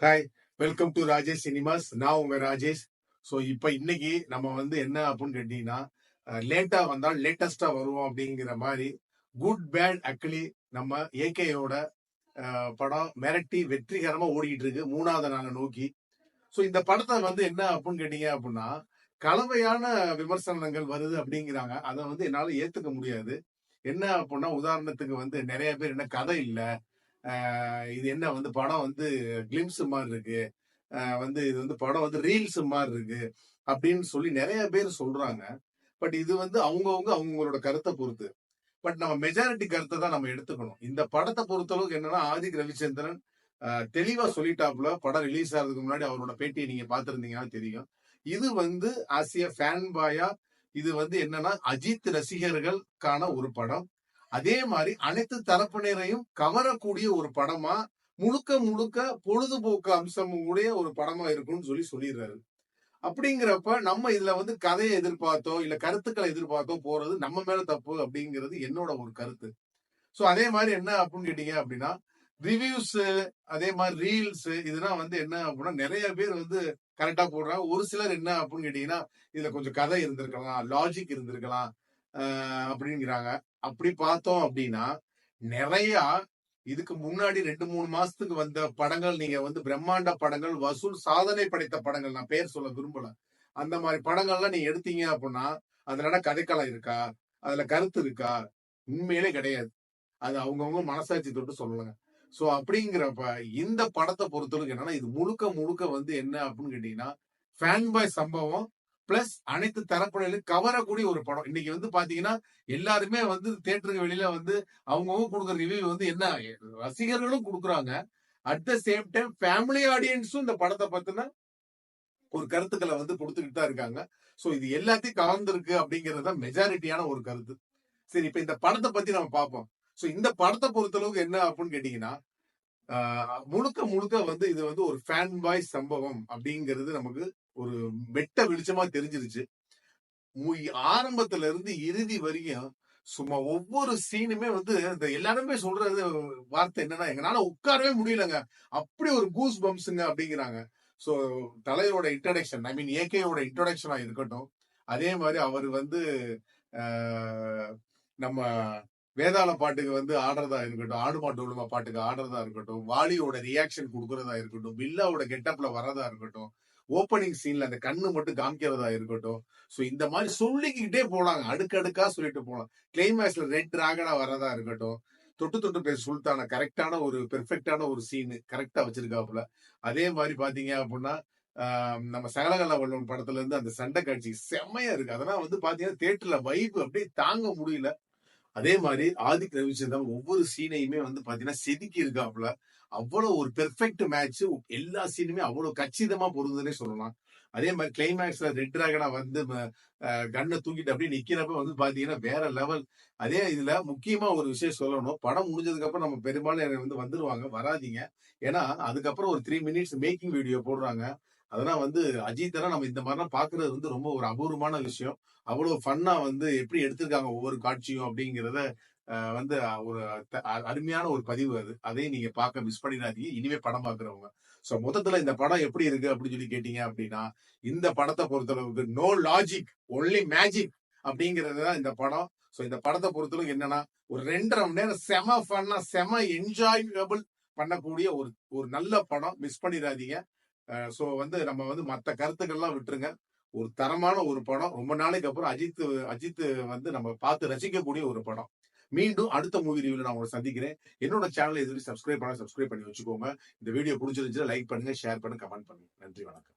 Hi welcome to Rajesh cinemas நான் உங்க Rajesh so இப்போ இன்னைக்கு நம்ம வந்து என்ன அப்படின்னு கேட்டீங்கன்னா லேட்டா வந்தால் லேட்டஸ்டா வருவோம் அப்படிங்கிற மாதிரி குட் பேட் அக்லி நம்ம ஏகேயோட படம் மிரட்டி வெற்றிகரமா ஓடிக்கிட்டு இருக்கு மூணாவது நாளை நோக்கி. ஸோ இந்த படத்தை வந்து என்ன அப்படின்னு கேட்டீங்க அப்படின்னா கலவையான விமர்சனங்கள் வருது அப்படிங்கிறாங்க. அதை வந்து என்னால ஏத்துக்க முடியாது. என்ன அப்படின்னா உதாரணத்துக்கு வந்து நிறைய பேர் என்ன கதை இல்லை. இது என்ன வந்து படம் வந்து கிளிம்ஸ் மாதிரி இருக்கு வந்து இது வந்து படம் வந்து ரீல்ஸ் மாதிரி இருக்கு அப்படின்னு சொல்லி நிறைய பேர் சொல்றாங்க. பட் இது வந்து அவங்கவுங்க அவங்களோட கருத்தை பொறுத்து. பட் நம்ம மெஜாரிட்டி கருத்தை தான் நம்ம எடுத்துக்கணும். இந்த படத்தை பொறுத்தளவுக்கு என்னன்னா ஆதிக் ரவிச்சந்திரன் தெளிவா சொல்லிட்டாப்புல படம் ரிலீஸ் ஆகிறதுக்கு முன்னாடி அவரோட பேட்டியை நீங்க பாத்திருந்தீங்கன்னா தெரியும். இது வந்து ஆசிய ஃபேன் பாயா இது வந்து என்னன்னா அஜித் ரசிகர்களுக்கான ஒரு படம். அதே மாதிரி அனைத்து தரப்பினரையும் கவரக்கூடிய ஒரு படமா முழுக்க முழுக்க பொழுதுபோக்கு அம்சம் உடைய ஒரு படமா இருக்கும்னு சொல்லி சொல்லிடுறாரு. அப்படிங்கிறப்ப நம்ம இதுல வந்து கதையை எதிர்பார்த்தோம் இல்ல கருத்துக்களை எதிர்பார்த்தோம் போறது நம்ம மேல தப்பு அப்படிங்கிறது என்னோட ஒரு கருத்து. சோ அதே மாதிரி என்ன அப்படின்னு கேட்டீங்க அப்படின்னா ரிவ்யூஸ் அதே மாதிரி ரீல்ஸ் இதெல்லாம் வந்து என்ன அப்படின்னா நிறைய பேர் வந்து கரெக்டா போடுறாங்க. ஒரு சிலர் என்ன அப்படின்னு கேட்டீங்கன்னா இதுல கொஞ்சம் கதை இருந்திருக்கலாம் லாஜிக் இருந்திருக்கலாம். அப்படிங்கிறாங்க. அப்படி பார்த்தோம் அப்படின்னா நிறைய இதுக்கு முன்னாடி ரெண்டு மூணு மாசத்துக்கு வந்த படங்கள் நீங்க வந்து பிரம்மாண்ட படங்கள் வசூல் சாதனை படைத்த படங்கள் நான் பேர் சொல்ல விரும்பல. அந்த மாதிரி படங்கள்லாம் நீங்க எடுத்தீங்க அப்படின்னா அதுல கதைக்களம் இருக்கா? அதுல கருத்து இருக்கா? உண்மையிலே கிடையாது. அது அவங்கவுங்க மனசாட்சி தொட்டு சொல்லலங்க. சோ அப்படிங்கிறப்ப இந்த படத்தை பொறுத்தவரைக்கும் என்னன்னா இது முழுக்க முழுக்க வந்து என்ன அப்படின்னு கேட்டீங்கன்னா ஃபேன் பாய் சம்பவம் பிளஸ் அனைத்து தரப்பினர்களும் கவரக்கூடிய ஒரு படம். இன்னைக்கு வந்து பாத்தீங்கன்னா எல்லாருமே வந்து தேட்டருக்கு வெளியில வந்து அவங்கவுங்க கொடுக்குற ரிவ்யூ வந்து என்ன ரசிகர்களும் கொடுக்குறாங்க. At the same time family ஆடியன்ஸும் இந்த படத்தை பார்த்தினா ஒரு கருத்துக்களை வந்து கொடுத்துக்கிட்டு தான் இருக்காங்க. ஸோ இது எல்லாத்தையும் கலந்துருக்கு அப்படிங்கிறது தான் மெஜாரிட்டியான ஒரு கருத்து. சரி இப்போ இந்த படத்தை பத்தி நம்ம பார்ப்போம். ஸோ இந்த படத்தை பொறுத்தளவுக்கு என்ன அப்படின்னு கேட்டீங்கன்னா முழுக்க முழுக்க வந்து இது வந்து ஒரு ஃபேன் பாய் சம்பவம் அப்படிங்கிறது நமக்கு ஒரு வெட்ட வெளிச்சமா தெரிஞ்சிருச்சு. ஆரம்பத்துல இருந்து இறுதி வரையும் சும்மா ஒவ்வொரு சீனுமே வந்து இந்த எல்லாருமே சொல்றது வார்த்தை என்னன்னா எங்களால உட்காரவே முடியலங்க. அப்படி ஒரு கூஸ் பம்ப்ஸுங்க அப்படிங்கிறாங்க சோ தலையோட இன்ட்ரடக்ஷன் ஐ மீன் ஏகேயோட இன்ட்ரடக்ஷனா இருக்கட்டும். அதே மாதிரி அவர் வந்து நம்ம வேதாள பாட்டுக்கு வந்து ஆடுறதா இருக்கட்டும் ஆடு மாட்டு உழுமா பாட்டுக்கு ஆடுறதா இருக்கட்டும் வாலியோட ரியாக்ஷன் கொடுக்கறதா இருக்கட்டும் பில்லாவோட கெட்டப்ல வரதா இருக்கட்டும் ஓப்பனிங் சீன்ல அந்த கண்ணு மட்டும் காமிக்கிறதா இருக்கட்டும். சோ இந்த மாதிரி சொல்லிக்கிட்டே போலாங்க. அடுக்கடுக்கா சொல்லிட்டு போலாம். கிளைமேக்ஸ்ல ரெட் டிராகனா வரதா இருக்கட்டும். தொட்டு தொட்டு பேர் சுல்தான கரெக்டான ஒரு பெர்ஃபெக்டான ஒரு சீனு கரெக்டா வச்சிருக்காப்புல. அதே மாதிரி பாத்தீங்க அப்படின்னா நம்ம சகலகல வல்லவன் படத்துல இருந்து அந்த சண்டை காட்சி செம்மையா இருக்கு. அதெல்லாம் வந்து பாத்தீங்கன்னா தேட்டர்ல வைப்பு அப்படியே தாங்க முடியல. அதே மாதிரி ஆதிக் ரவிச்சந்திரன் ஒவ்வொரு சீனையுமே வந்து பாத்தீங்கன்னா செதுக்கி இருக்காப்புல. அவ்வளவு ஒரு பெர்ஃபெக்ட் மேட்ச் எல்லா சீனுமே அவ்வளவு கச்சிதமா பொருந்ததுன்னே சொல்லலாம். அதே மாதிரி கிளைமேக்ஸ்ல ரெட் டிராகனா வந்து கண்ணை தூக்கிட்டு அப்படியே நிக்கிறப்ப வந்து பாத்தீங்கன்னா வேற லெவல் அதே இதுல முக்கியமா ஒரு விஷயம் சொல்லணும். படம் முடிஞ்சதுக்கு அப்புறம் நம்ம பெரும்பாலும் வந்து வந்துருவாங்க. வராதிங்க. ஏன்னா அதுக்கப்புறம் ஒரு த்ரீ மினிட்ஸ் மேக்கிங் வீடியோ போடுறாங்க. அதெல்லாம் வந்து அஜித்தெல்லாம் நம்ம இந்த மாதிரிலாம் பாக்குறது வந்து ரொம்ப ஒரு அபூர்வமான விஷயம். அவ்வளவு ஃபன்னா வந்து எப்படி எடுத்திருக்காங்க ஒவ்வொரு காட்சியும் அப்படிங்கிறத வந்து ஒரு அருமையான ஒரு பதிவு அது. அதையும் நீங்க பார்க்க மிஸ் பண்ணிடாதீங்க. இனிமே படம் பாக்குறவங்க சோ மொத்தத்துல இந்த படம் எப்படி இருக்கு அப்படின்னு சொல்லி கேட்டீங்க அப்படின்னா இந்த படத்தை பொறுத்தளவுக்கு நோ லாஜிக் ஒன்லி மேஜிக் அப்படிங்கிறது தான் இந்த படம். சோ இந்த படத்தை பொறுத்தளவுக்கு என்னன்னா ஒரு ரெண்டரை மணி நேரம் செம ஃபன்னா செம என்ஜாயபிள் பண்ணக்கூடிய ஒரு ஒரு நல்ல படம். மிஸ் பண்ணிடாதீங்க. ஸோ வந்து நம்ம வந்து மற்ற கருத்துக்கள்லாம் விட்டுருங்க. ஒரு தரமான ஒரு படம். ரொம்ப நாளைக்கு அப்புறம் அஜித் அஜித் வந்து நம்ம பார்த்து ரசிக்கக்கூடிய ஒரு படம். மீண்டும் அடுத்த மூவி ரிவியூல நான் உங்களை சந்திக்கிறேன். என்னோட சேனல் எதுவும் சப்ஸ்கிரைப் பண்ண சப்ஸ்கிரைப் பண்ணி வச்சுக்கோங்க. இந்த வீடியோ பிடிச்சிருந்துச்சுன்னா லைக் பண்ணுங்க ஷேர் பண்ணுங்க கமெண்ட் பண்ணுங்க. நன்றி வணக்கம்.